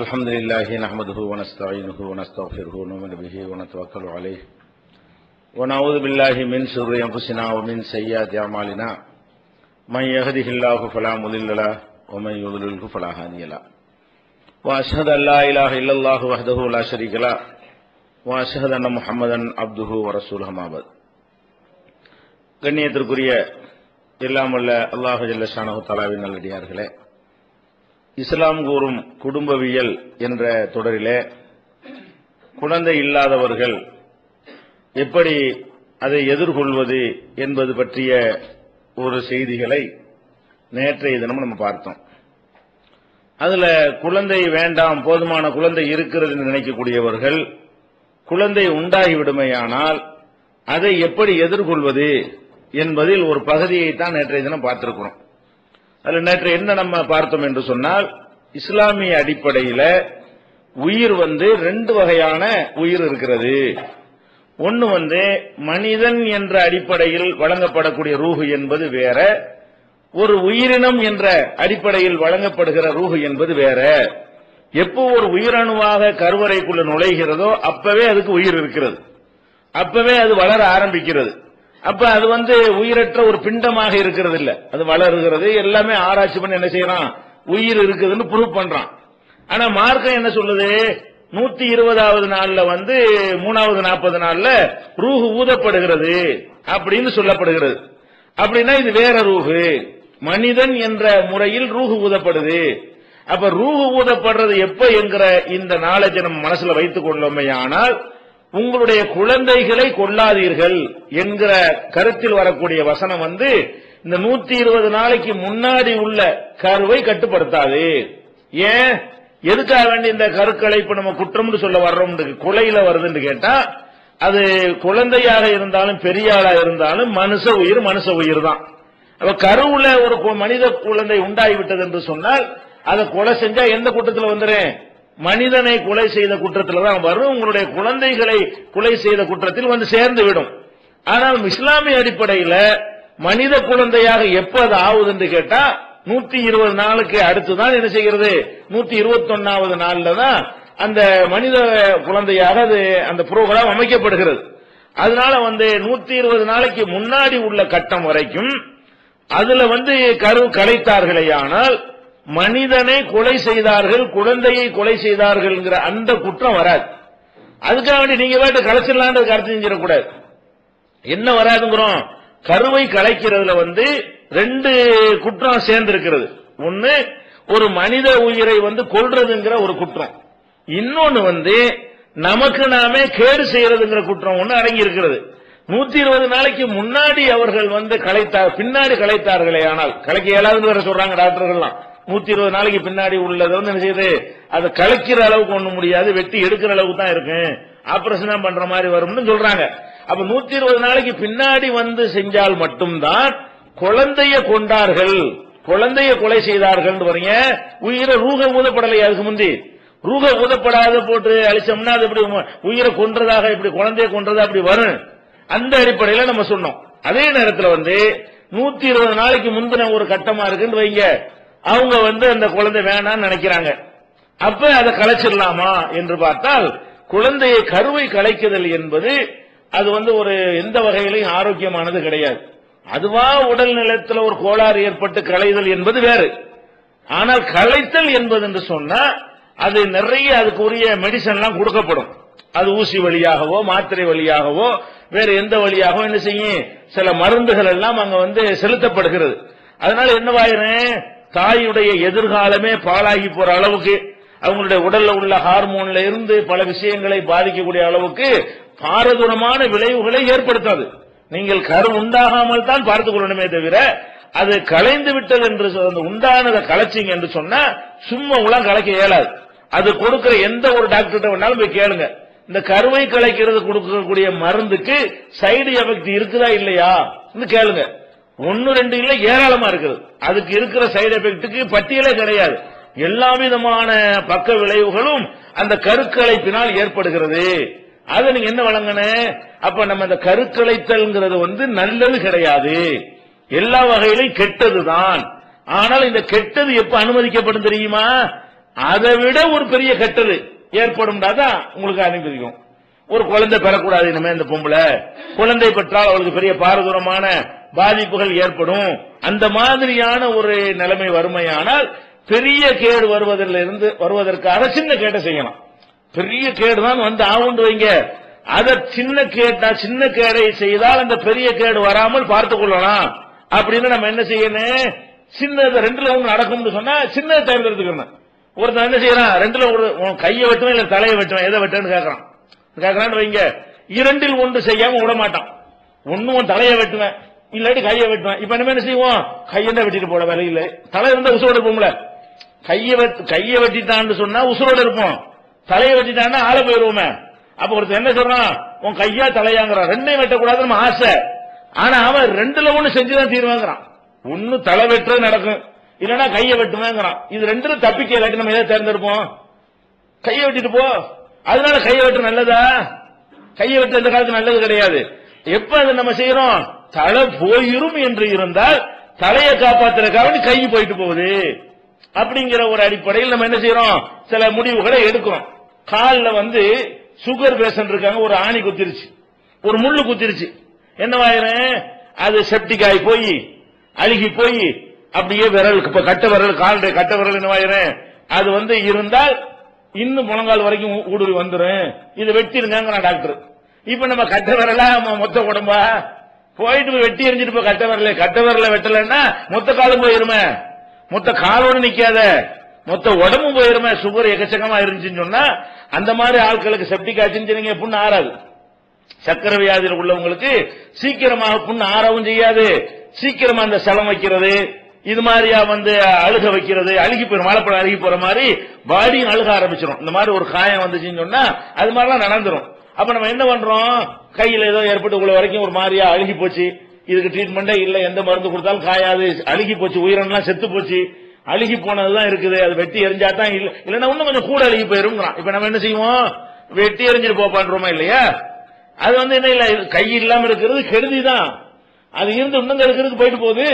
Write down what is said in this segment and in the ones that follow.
الحمد لله نحمده ونستعينه ونستغفره ونؤمن به ونتوكل عليه ونعوذ بالله من شرور انفسنا ومن سيئات اعمالنا من يهده الله فلا مضل له ومن يضلله فلا هادي له واشهد ان لا اله الا الله وحده لا شريك له واشهد ان محمدا عبده ورسوله ما بعد கண்ணியத்திற்குரிய எல்லாம் வல்ல அல்லாஹு ஜல்லஷானஹு தலாவின் நல்லடியார்களே இஸ்லாம் கூறும் குடும்பவியல் என்ற தொடரிலே குழந்தை இல்லாதவர்கள் எப்படி அதை எதிர்கொள்வது என்பது பற்றிய ஒரு செய்திகளை நேற்றைய தினம் நம்ம பார்த்தோம். அதுல குழந்தை வேண்டாம் போதுமான குழந்தை இருக்கிறது என்று நினைக்கக்கூடியவர்கள் குழந்தை உண்டாகிவிடுமையானால் அதை எப்படி எதிர்கொள்வது என்பதில் ஒரு பகுதியை தான் நேற்றைய தினம் பார்த்திருக்கிறோம். அதில் நேற்று என்ன நம்ம பார்த்தோம் என்று சொன்னால் இஸ்லாமிய அடிப்படையில் உயிர் வந்து ரெண்டு வகையான உயிர் இருக்கிறது. ஒன்று வந்து மனிதன் என்ற அடிப்படையில் வழங்கப்படக்கூடிய ரூஹு என்பது வேற ஒரு உயிரினம் என்ற அடிப்படையில் வழங்கப்படுகிற ரூஹு என்பது வேற. எப்போ ஒரு உயிரணுவாக கருவறைக்குள்ள நுழைகிறதோ அப்பவே அதுக்கு உயிர் இருக்கிறது. அப்பவே அது வளர ஆரம்பிக்கிறது. அப்ப அது வந்து உயிரற்ற ஒரு பிண்டமாக இருக்கிறது இல்ல அது வளருகிறது எல்லாமே ஆராய்ச்சி பண்ணி என்ன செய்யறான்? உயிர் இருக்குதுன்னு ப்ரூவ் பண்றான். ஆனா மார்க்கம் என்ன சொல்லுது? நூத்தி இருபதாவது நாள்ல வந்து மூணாவது நாற்பது நாள்ல ரூஹு ஊதப்படுகிறது அப்படின்னு சொல்லப்படுகிறது. அப்படின்னா இது வேற ரூஹு. மனிதன் என்ற முறையில் ரூஹு ஊதப்படுது. அப்ப ரூஹு ஊதப்படுறது எப்ப என்கிற இந்த நாலேஜ் நம்ம மனசுல வைத்துக் கொண்டோமே ஆனால் உங்களுடைய குழந்தைகளை கொள்ளாதீர்கள் என்கிற கருத்தில் வரக்கூடிய வசனம் வந்து இந்த நூத்தி இருபது நாளைக்கு முன்னாடி உள்ள கருவை கட்டுப்படுத்தாது. ஏன்? எதுக்காக வேண்டி இந்த கருக்களை இப்ப நம்ம குற்றம்னு சொல்ல வர்றோம்? கொலையில வருதுன்னு கேட்டா அது குழந்தையாக இருந்தாலும் பெரியாளா இருந்தாலும் மனுஷ உயிர் மனுஷ உயிர் தான் அப்ப கருவுல ஒரு மனித குழந்தை உண்டாகிவிட்டது என்று சொன்னால் அதை கொலை செஞ்சா எந்த கூட்டத்தில் வந்துடும் மனிதனை கொலை செய்த குற்றத்தில் தான் வரும் உங்களுடைய குழந்தைகளை கொலை செய்த குற்றத்தில் வந்து சேர்ந்து விடும் ஆனால் இஸ்லாமிய அடிப்படையில் மனித குழந்தையாக எப்ப அது ஆகுது என்று கேட்டா நூத்தி இருபது நாளுக்கு அடுத்துதான் என்ன செய்கிறது? நூத்தி இருபத்தி ஒன்னாவது நாள்ல தான் அந்த மனித குழந்தையாக அது அந்த புரோகிராம் அமைக்கப்படுகிறது. அதனால வந்து நூத்தி இருபது நாளைக்கு முன்னாடி உள்ள கட்டம் வரைக்கும் அதுல வந்து கரு கலைத்தார்களே ஆனால் மனிதனை கொலை செய்தார்கள் குழந்தையை கொலை செய்தார்கள் அந்த குற்றம் வராது. அதுக்காக வேண்டி நீங்க வேட்டு கலைச்சிடலான்றது கருத்து செஞ்சிடக்கூடாது. என்ன வராதுங்கிறோம்? கருவை கலைக்கிறதுல வந்து ரெண்டு குற்றம் சேர்ந்து இருக்கிறது ஒன்னு ஒரு மனித உயிரை வந்து கொள்றதுங்கிற ஒரு குற்றம். இன்னொன்னு வந்து நமக்கு நாமே கேடு செய்யறதுங்கிற குற்றம் ஒண்ணு அடங்கி இருக்கிறது நூத்தி இருபது நாளைக்கு முன்னாடி அவர்கள் வந்து கலைத்தார் பின்னாடி கலைத்தார்களே ஆனால் கலைக்க இயலாதுன்னு வேற சொல்றாங்க டாக்டர்கள்லாம். நூத்தி இருபது நாளைக்கு பின்னாடி உள்ளது வந்து என்ன செய்யுது? அதை கலைக்கிற அளவுக்கு ஒண்ணு முடியாது வெட்டி எடுக்கிற அளவுக்கு தான் இருக்கு. ஆபரேஷன் பண்ற மாதிரி வரும்னு சொல்றாங்க. அப்ப நூத்தி இருபது நாளைக்கு பின்னாடி வந்து செஞ்சால் மட்டும்தான் குழந்தைய கொண்டார்கள். குழந்தைய கொலை செய்தார்கள் வரீங்க உயிரை ரூக ஊதப்படலை அதுக்கு முந்தி. ரூக ஊதப்படாத போட்டு அழிச்சோம்னா அது எப்படி உயிரை கொன்றதாக இப்படி குழந்தைய கொன்றதா அப்படி வரும். அந்த அடிப்படையில் நம்ம சொன்னோம். அதே நேரத்தில் வந்து நூத்தி இருபது நாளைக்கு முந்தின ஒரு கட்டமா இருக்குன்னு வைங்க. அவங்க வந்து அந்த குழந்தை வேணாம்னு நினைக்கிறாங்க. அப்ப அதை கலைச்சிடலாமா என்று பார்த்தால் குழந்தையை கருவை கலைக்குதல் என்பது அது வந்து ஒரு எந்த வகையிலையும் ஆரோக்கியமானது கிடையாது. அதுவா உடல் நிலத்தில் ஒரு கோளாறு ஏற்பட்டு களைதல் என்பது வேறு. ஆனால் களைத்தல் என்பது என்று சொன்னா அது நிறைய அதுக்குரிய மெடிசன் எல்லாம் கொடுக்கப்படும். அது ஊசி வழியாகவோ மாத்திரை வழியாகவோ வேற எந்த வழியாகவும் என்ன செய்யும்? சில மருந்துகள் எல்லாம் அங்க வந்து செலுத்தப்படுகிறது. அதனால என்னவாயிரும் தாயுடைய எதிர்காலமே பாழாகி போற அளவுக்கு அவங்களுடைய உடல்ல உள்ள ஹார்மோன்ல இருந்து பல விஷயங்களை பாதிக்கக்கூடிய அளவுக்கு பாரதூரமான விளைவுகளை ஏற்படுத்தாது. நீங்கள் கரு உண்டாகாமல் தான் பார்த்துக் கொள்ளணுமே தவிர அது கலைந்து விட்டது என்று உண்டானதை கலைச்சிங்க என்று சொன்னா சும்மா உலாம் கலைக்க இயலாது. அது கொடுக்கிற எந்த ஒரு டாக்டர்கிட்ட வேணாலும் போய் கேளுங்க. இந்த கருவை கலைக்கிறது கொடுக்கக்கூடிய மருந்துக்கு சைடு எஃபெக்ட் இருக்குதா இல்லையா? கேளுங்க. ஒன்னு ரெண்டு இல்ல ஏராளமா இருக்குது. அதுக்கு இருக்கிற சைடு எஃபெக்ட்டுக்கு பட்டியலே கிடையாது. எல்லா விதமான பக்க விளைவுகளும் அந்த கருக்கலைப்பினால் ஏற்படுகிறது. அதை நீங்க என்ன வழங்கின அப்ப நம்ம இந்த கருக்கலைத்தல்ங்கிறது வந்து நல்லது கிடையாது. எல்லா வகையிலும் கெட்டதுதான். ஆனால் இந்த கெட்டது எப்ப அனுமதிக்கப்படும் தெரியுமா? அதை விட ஒரு பெரிய கெட்டது. ஏற்படும் தான் உங்களுக்கு அனுமதிக்கும் ஒரு குழந்தை பெறக்கூடாது இனிமே இந்த பொம்பளை. குழந்தை பெற்றால் அவளுக்கு பெரிய பாரதூரமான பாதிப்புகள் ஏற்படும். அந்த மாதிரியான ஒரு நிலைமை வறுமையானால் பெரிய கேடு வருவதிலிருந்து வருவதற்காக சின்ன கேட்டை செய்யலாம். பெரிய கேடு தான் வந்து ஆகுண்டு வைங்க. அத சின்ன கேட்டா சின்ன கேடை செய்தால் அந்த பெரிய கேடு வராமல் பார்த்துக் கொள்ளலாம். அப்படின்னு நம்ம என்ன செய்யணும்? சின்னது ரெண்டுல ஒன்று நடக்கும்னு சொன்னா சின்னதை தேர்ந்தெடுத்துக்கணும். ஒருத்தன் என்ன செய்யறான்? ரெண்டுல ஒரு உன் கையை வெட்டுவேன் இல்ல தலையை வெட்டுவேன்? எதை வெட்டுன்னு கேட்கறான் கேட்கறான்னு வைங்க. இரண்டில் ஒன்று செய்யாம விட மாட்டான். ஒன்னும் உன் தலையை வெட்டுவேன் இல்லாட்டி கையை வெட்டுவேன். இப்ப என்ன என்ன செய்வோம்? கையெண்டா வெட்டிட்டு போட வேலையில தலை இருந்தா உசுரோட இருப்போம்ல. கையை வெட் கையை வெட்டிட்டான்னு சொன்னா உசுரோட இருப்போம். தலையை வெட்டிட்டான்னா ஆள போயிருவோமே அப்ப ஒருத்தர் என்ன சொல்றான்? உன் கையா தலையாங்கிறான். ரெண்டையும் வெட்டக்கூடாது நம்ம ஆசை. ஆனா அவன் ரெண்டுல ஒண்ணு செஞ்சுதான் தீர்வாங்கிறான். ஒன்னு தலை வெட்டுறது நடக்கும். இல்லைன்னா கையை வெட்டுமேங்கிறான். இது ரெண்டுல தப்பிக்க இல்லாட்டி நம்ம எதை தேர்ந்தெடுப்போம்? கையை வெட்டிட்டு போ. அதனால கையை வெட்டு நல்லதா? கையை வெட்டு இந்த காலத்து நல்லது கிடையாது. எப்ப அதை நம்ம செய்யறோம்? தலை போயிரும் என்று இருந்தால் தலையை காப்பாத்துறதுக்காக கை போயிட்டு போகுது. அப்படிங்கிற ஒரு அடிப்படையில் நம்ம என்ன செய்யறோம்? சில முடிவுகளை எடுக்கிறோம். காலில் வந்து சுகர் பேஷண்ட் இருக்காங்க. ஒரு ஆணி குத்திருச்சு. ஒரு முள்ளு குத்திருச்சு. என்னவாயிரும் அது செப்டிக் ஆகி போய் அழுகி போய் அப்படியே விரல் இப்ப கட்ட விரல் கால் கட்ட விரல் என்னவாயிரும் அது வந்து இருந்தால் இன்னும் முழங்கால் வரைக்கும் ஊடுருவி வந்துடும் இது வெட்டிருங்க டாக்டர். இப்ப நம்ம கட்ட விரலா மொத்த உடம்பா? போயிட்டு போய் வெட்டி எரிஞ்சிட்டு போய் கட்ட வரல கட்ட விரல வெட்டலன்னா மொத்த காலும் போயிருமே? மொத்த காலோடு நிக்காத. மொத்த உடம்பு போயிருமே? சுகர் எக்கச்சக்கமா இருந்துச்சுன்னு சொன்னா அந்த மாதிரி ஆட்களுக்கு செப்டிக் ஆச்சுன்னு நீங்க புண்ணு ஆறாது. சக்கர வியாதியில் உள்ளவங்களுக்கு சீக்கிரமாக புண்ணு ஆறவும் செய்யாது. சீக்கிரமா அந்த சலம் வைக்கிறது. இது மாதிரியா வந்து அழுக வைக்கிறது அழுகி போயிடும் வாழைப்பழம் அழுகி போற மாதிரி பாடியும் அழுக ஆரம்பிச்சிடும் இந்த மாதிரி ஒரு காயம் வந்துச்சுன்னு சொன்னா அது மாதிரிலாம் நடந்துரும். அப்ப நம்ம என்ன பண்றோம்? கையில ஏதோ ஏற்பட்டு உள்ள வரைக்கும் ஒரு மாதிரியா அழுகி போச்சு. இதுக்கு ட்ரீட்மெண்டே இல்ல எந்த மருந்து கொடுத்தாலும் காயாது. அழுகி போச்சு உயிரினம்லாம் செத்து போச்சு. அழுகி போனதுதான் இருக்குது அது வெட்டி எரிஞ்சா தான் இல்ல இல்லைன்னா இன்னும் கொஞ்சம் கூட அழுகி போயிருங்கிறான். இப்ப நம்ம என்ன செய்வோம்? வெட்டி எரிஞ்சிட்டு போப்பான்றோமா இல்லையா? அது வந்து என்ன இல்ல கை இல்லாம இருக்கிறது கெடுதி தான் அது இருந்து இன்னும் இருக்கிறது போயிட்டு போகுது.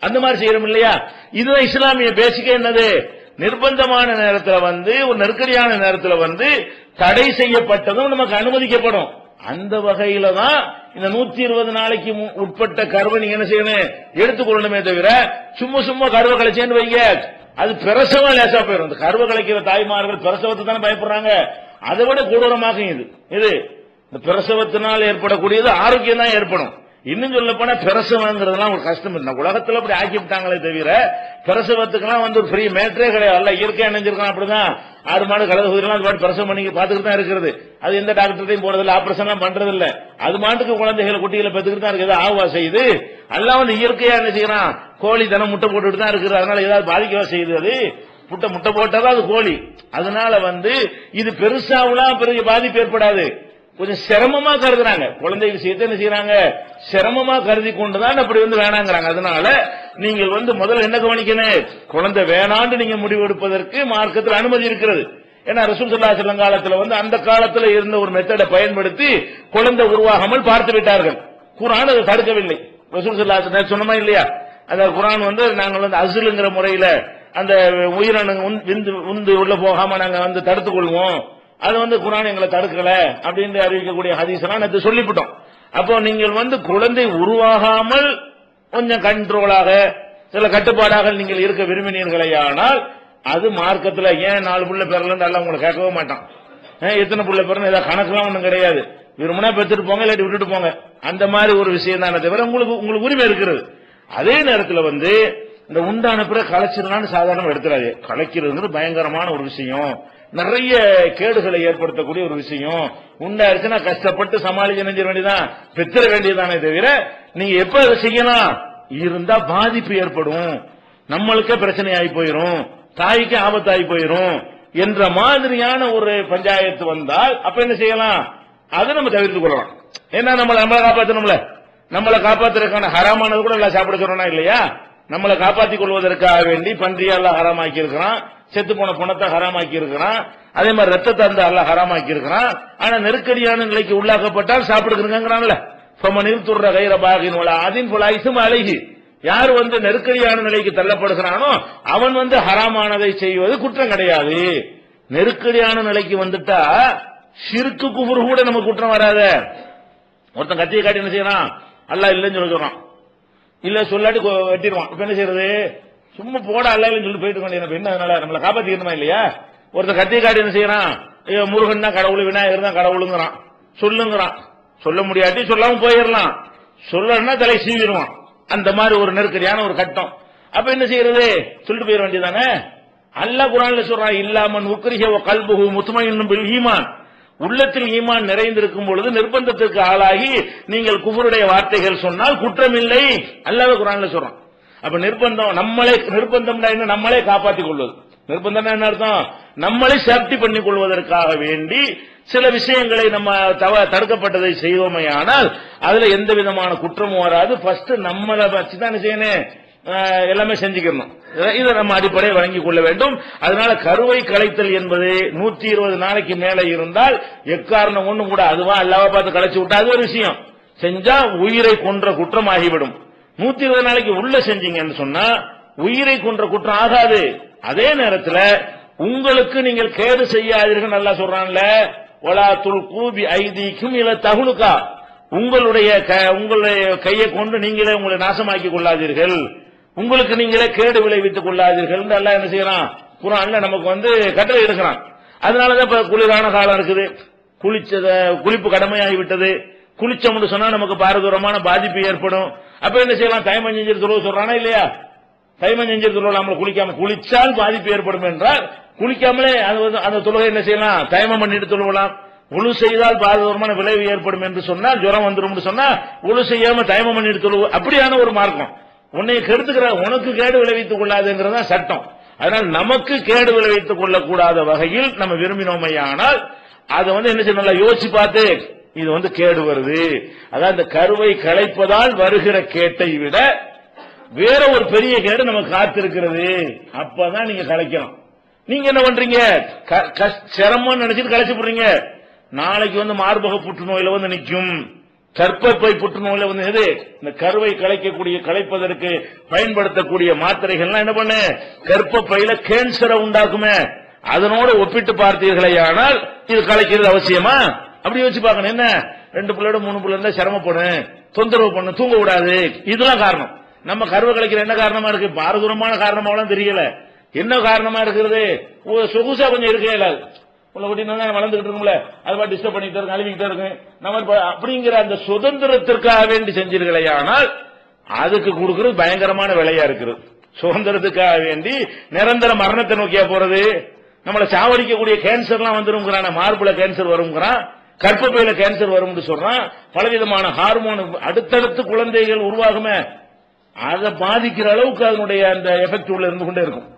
அந்த மாதிரி செய்யறோம் இல்லையா? இதுதான் இஸ்லாமிய பேசிக்க என்னது? நிர்பந்தமான நேரத்தில் வந்து ஒரு நெருக்கடியான நேரத்தில் வந்து தடை செய்யப்பட்டதும் நமக்கு அனுமதிக்கப்படும். அந்த வகையில தான் இந்த நூத்தி இருபது நாளைக்கு மு- உட்பட்ட கருவை நீங்க என்ன செய்யணும்? எடுத்துக்கொள்ளணுமே தவிர சும்மா சும்மா கருவை கலைச்சேன்னு வைங்க. அது பிரசவம் லேசா போயிடும் இந்த கருவை கலைக்கிற தாய்மார்கள் பிரசவத்தை தானே பயப்படுறாங்க. அதை விட கொடூரமாக இது. இது இந்த பிரசவத்தினால் ஏற்படக்கூடியது ஆரோக்கியம் தான் ஏற்படும். இன்னும் சொல்ல போனா பிரசவங்கிறதுலாம் ஒரு கஷ்டம் இல்லை. உலகத்துல அப்படி ஆக்கி விட்டாங்களே தவிர பிரசவத்துக்கெல்லாம் வந்து ஒரு பெரிய மேட்டரே கிடையாது. எல்லாம் இயற்கையா நினைஞ்சிருக்கான் அப்படிதான். ஆறு மாடு கலந்து குதிரெல்லாம் பாட்டு பிரசவம் பண்ணி பார்த்துக்கிட்டு தான் இருக்கிறது. அது எந்த டாக்டர்டையும் போறதில்ல ஆபரேஷன் எல்லாம் பண்றது இல்ல அது மாட்டுக்கு குழந்தைகளை குட்டிகளை பெற்றுக்கிட்டு தான் இருக்குது ஆவா செய்யுது. எல்லாம் வந்து இயற்கையா என்ன செய்யறான்? கோழி தினம் முட்டை போட்டுட்டு தான் இருக்குது அதனால ஏதாவது பாதிக்கவா செய்யுது அது? முட்டை முட்டை போட்டாதான் அது கோழி. அதனால வந்து இது பெருசாவெல்லாம் பெரிய பாதிப்பு ஏற்படாது. கொஞ்சம் சிரமமா கருதுறாங்க. குழந்தை விஷயத்தை என்ன செய்யறாங்க? சிரமமா கருதி கொண்டுதான் அப்படி வந்து வேணாங்கிறாங்க. அதனால நீங்கள் வந்து முதல்ல என்ன கவனிக்கணும்? குழந்தை வேணான்னு நீங்க முடிவெடுப்பதற்கு மார்க்கத்தில் அனுமதி இருக்கிறது. ஏன்னா ரசூல் சொல்லா செல்லம் காலத்துல வந்து அந்த காலத்துல இருந்த ஒரு மெத்தடை பயன்படுத்தி குழந்தை உருவாகாமல் பார்த்து விட்டார்கள். குரான் அதை தடுக்கவில்லை. ரசூல் சொல்லா சொன்னமா இல்லையா? அந்த குரான் வந்து நாங்கள் வந்து அசுலுங்கிற முறையில அந்த உயிரணு விந்து உந்து உள்ள போகாம நாங்க வந்து தடுத்துக் கொள்வோம். அது வந்து குரான் எங்களை தடுக்கல அப்படின்னு அறிவிக்கக்கூடிய ஹதீஸ் நேற்று சொல்லிவிட்டோம். அப்போ நீங்கள் வந்து குழந்தை உருவாகாமல் கொஞ்சம் கண்ட்ரோலாக சில கட்டுப்பாடாக நீங்கள் இருக்க விரும்பினீர்களேயானால் அது மார்க்கத்தில் ஏன் நாலு புள்ள பெறலன்னு எல்லாம் உங்களை கேட்கவே மாட்டான். ஏன் எத்தனை புள்ள பெறணும் ஏதாவது கணக்கெல்லாம் ஒன்றும் கிடையாது. விரும்பினா பெற்றுட்டு போங்க இல்லாட்டி விட்டுட்டு போங்க. அந்த மாதிரி ஒரு விஷயம் தானே தவிர உங்களுக்கு உங்களுக்கு உரிமை இருக்கிறது. அதே நேரத்தில் வந்து இந்த உண்டான பிற கலைச்சிடலாம்னு சாதாரண எடுத்துறாது கலைக்கிறதுங்கிறது பயங்கரமான ஒரு விஷயம். நிறைய கேடுகளை ஏற்படுத்தக்கூடிய ஒரு விஷயம். உண்டாயிருச்சுன்னா கஷ்டப்பட்டு சமாளிக்க நினைஞ்ச வேண்டியதான் பெற்ற வேண்டியதானே தவிர நீங்க எப்ப அதை செய்யலாம்? இருந்தா பாதிப்பு ஏற்படும். நம்மளுக்கே பிரச்சனை ஆகி போயிரும். தாய்க்கு ஆபத்தாகி போயிரும் என்ற மாதிரியான ஒரு பஞ்சாயத்து வந்தால் அப்ப என்ன செய்யலாம்? அதை நம்ம தவிர்த்து கொள்ளலாம். ஏன்னா நம்மளை நம்மளை காப்பாற்றணும்ல நம்மளை காப்பாத்துறதுக்கான ஹராமானது கூட எல்லாம் சாப்பிட சொல்றோம்னா இல்லையா? நம்மளை காப்பாத்திக் கொள்வதற்காக வேண்டி பன்றியால ஹராமாக்கி இருக்கிறான் செத்து போன பணத்தை ஹராமாக்கி இருக்கிறான் அதே மாதிரி ரத்தத்தை அந்த அல்ல ஹராமாக்கி இருக்கிறான் ஆனா நெருக்கடியான நிலைக்கு உள்ளாக்கப்பட்டால் சாப்பிடுங்கிறான்ல ஃபமனில் துர்ற கைர பாகின் உலா அதின் ஐசும் அழகி யார் வந்து நெருக்கடியான நிலைக்கு தள்ளப்படுகிறானோ அவன் வந்து ஹராமானதை செய்வது குற்றம் கிடையாது. நெருக்கடியான நிலைக்கு வந்துட்டா சிறுக்கு குபுரு கூட நமக்கு குற்றம் வராத. ஒருத்தன் கத்தியை காட்டி என்ன செய்யறான்? அல்ல இல்லைன்னு சொல்லி சொல்றான். இல்ல சொல்லாட்டி வெட்டிடுவான். இப்ப என்ன செய்யறது சும்மா போட அல்ல சொல்லி போயிட்டு இருக்கோம் என்ன அதனால நம்மளை காப்பாத்திக்கணுமா இல்லையா? ஒருத்தர் கத்தியை காட்டி என்ன செய்யறான்? முருகன் தான் கடவுள் விநாயகர் தான் கடவுளுங்கிறான். சொல்லுங்கிறான். சொல்ல முடியாட்டி சொல்லாம போயிடலாம். சொல்லணும்னா தலை சீவிடுவான். அந்த மாதிரி ஒரு நெருக்கடியான ஒரு கட்டம். அப்ப என்ன செய்யறது? சொல்லிட்டு போயிட வேண்டியதானே அல்ல குரான்ல சொல்றான் இல்லாமன் உக்ரிஹ கல்புகு முத்துமையும் முத்மயின்னும் ஈமான். உள்ளத்தில் ஈமான் நிறைந்திருக்கும் பொழுது நிர்பந்தத்திற்கு ஆளாகி நீங்கள் குஃபருடைய வார்த்தைகள் சொன்னால் குற்றமில்லை. அல்லாத குரான்ல சொல்றோம் அப்ப நிர்பந்தம் நம்மளே நிர்பந்தம்னா என்ன? நம்மளே காப்பாற்றிக் கொள்வது. நிர்பந்தம்னா என்ன அர்த்தம்? நம்மளே சேஃப்டி பண்ணிக் கொள்வதற்காக வேண்டி சில விஷயங்களை நம்ம தவ தடுக்கப்பட்டதை ஆனால் அதுல எந்த விதமான குற்றமும் வராது. ஃபர்ஸ்ட் நம்மளை வச்சுதான் செய்யணும். எல்லாமே செஞ்சுக்கணும். இதை- நம்ம அடிப்படையை வழங்கிக் கொள்ள வேண்டும். அதனால கருவை கலைத்தல் என்பது நூற்றி இருபது நாளைக்கு மேல இருந்தால் எக்காரணம் ஒண்ணும் கூட அதுவா அல்லாவ பார்த்து கலைச்சு விட்டா அது ஒரு விஷயம். செஞ்சா உயிரை கொன்ற குற்றம் ஆகிவிடும். நூத்தி இருபது நாளைக்கு உள்ள செஞ்சீங்கன்னு சொன்னா உயிரை கொன்ற குற்றம் ஆகாது. அதே நேரத்தில் உங்களுக்கு நீங்கள் கேடு செய்யாதீர்கள் நல்லா சொல்றான்ல. ஒலா துல் கூபி ஐதீக்கும் இல்ல தகுலுக்கா உங்களுடைய க- உங்களுடைய கையை கொண்டு நீங்களே உங்களை நாசமாக்கி கொள்ளாதீர்கள். உங்களுக்கு நீங்களே கேடு விளைவித்துக் கொள்ளாதீர்கள் அல்ல என்ன செய்யறான்? குரான்ல நமக்கு வந்து கட்டளை எடுக்கிறான். அதனாலதான் இப்ப குளிரான காலம் இருக்குது. குளிச்சத குளிப்பு கடமையாகி விட்டது குளிச்சோம்னு சொன்னா நமக்கு பாரதூரமான பாதிப்பு ஏற்படும். அப்ப என்ன செய்யலாம்? தயமம் செஞ்சு தொழுவு சொல்றானா இல்லையா? தைமம் செஞ்சு தொழுவு நம்ம குளிக்காம குளிச்சால் பாதிப்பு ஏற்படும் என்றால் குளிக்காமலே அது வந்து அந்த தொழுகை என்ன செய்யலாம்? தயமம் பண்ணிட்டு தொழுவலாம். உழு செய்தால் பாரதூரமான விளைவு ஏற்படும் என்று சொன்னால் ஜுரம் வந்துடும் சொன்னா உழு செய்யாம தயமம் பண்ணிட்டு தொழுவு. அப்படியான ஒரு மார்க்கம். உன்னை கெடுத்துக்கிற உனக்கு கேடு விளைவித்துக் தான் சட்டம். அதனால் நமக்கு கேடு விளைவித்துக் கொள்ளக்கூடாத வகையில் நம்ம விரும்பினோமையானால் அதை வந்து என்ன செய்ய நல்லா யோசிச்சு பார்த்து இது வந்து கேடு வருது. அதான் இந்த கருவை களைப்பதால் வருகிற கேட்டை விட வேற ஒரு பெரிய கேடு நம்ம காத்திருக்கிறது. அப்பதான் நீங்க கலைக்கலாம் நீங்க என்ன பண்றீங்க? க- சிரமம்னு நினைச்சிட்டு கலைச்சு போடுறீங்க. நாளைக்கு வந்து மார்பக புற்றுநோயில வந்து நிற்கும் கற்பப்பை புற்றுநோயில வந்து எது? இந்த கருவை கலைக்கக்கூடிய கலைப்பதற்கு பயன்படுத்தக்கூடிய மாத்திரைகள்லாம் என்ன பண்ணு? கற்பப்பையில கேன்சரை உண்டாக்குமே. அதனோட ஒப்பிட்டு பார்த்தீர்களே ஆனால் இது கலைக்கிறது அவசியமா? அப்படி வச்சு பார்க்கணும். என்ன? ரெண்டு பிள்ளையோட மூணு பிள்ளை இருந்தா சிரமப்படும். தொந்தரவு பண்ணும் தூங்க கூடாது இதெல்லாம் காரணம். நம்ம கருவை கலைக்கிற என்ன காரணமா இருக்கு? பாரதூரமான காரணமாவெல்லாம் தெரியல. என்ன காரணமா இருக்கிறது? சொகுசா கொஞ்சம் இருக்கே உள்ள ஒட்டினா வளர்ந்துகிட்டு இருக்கும்ல அது மாதிரி டிஸ்டர்ப் பண்ணிட்டு இருக்கு அழுவிக்கிட்டே இருக்கு நம்ம அப்படிங்கிற அந்த சுதந்திரத்திற்காக வேண்டி செஞ்சீர்களே ஆனால் அதுக்கு கொடுக்கறது பயங்கரமான விலையா இருக்கிறது சுதந்திரத்துக்காக வேண்டி நிரந்தர மரணத்தை நோக்கியா போறது? நம்மளை சாவடிக்கக்கூடிய கேன்சர்லாம் வந்துருங்கிறான் மார்புல கேன்சர் வருங்கிறான் கற்பப்பையில கேன்சர் வரும்னு சொல்றான் பலவிதமான ஹார்மோன் அடுத்தடுத்து குழந்தைகள் உருவாகுமே அதை பாதிக்கிற அளவுக்கு அதனுடைய அந்த எஃபெக்ட் உள்ள இருந்து கொண்டே இருக்கும்.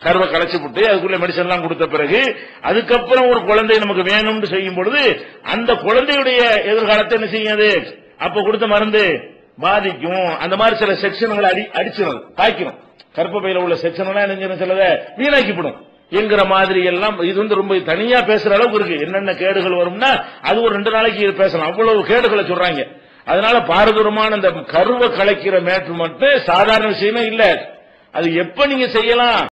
கருவை களைச்சு விட்டு அதுக்குள்ள மெடிசன் எல்லாம் கொடுத்த பிறகு அதுக்கப்புறம் ஒரு குழந்தை நமக்கு வேணும்னு செய்யும் பொழுது அந்த குழந்தையுடைய எதிர்காலத்தை என்ன செய்யாது அப்ப கொடுத்த மருந்து பாதிக்கும். அந்த மாதிரி சில செக்ஷன்களை அடி அடிச்சிடும் தாய்க்கிறோம் கற்பப்பையில உள்ள செக்ஷன் என்ன சிலத? வீணாக்கிவிடும் என்கிற மாதிரி எல்லாம் இது வந்து ரொம்ப தனியா பேசுற அளவுக்கு இருக்கு. என்னென்ன கேடுகள் வரும்னா அது ஒரு ரெண்டு நாளைக்கு பேசலாம். அவ்வளவு கேடுகளை சொல்றாங்க. அதனால பாரதூரமான இந்த கருவை கலைக்கிற மேட்ரு மட்டும் சாதாரண விஷயமே இல்ல. அது எப்ப நீங்க செய்யலாம்?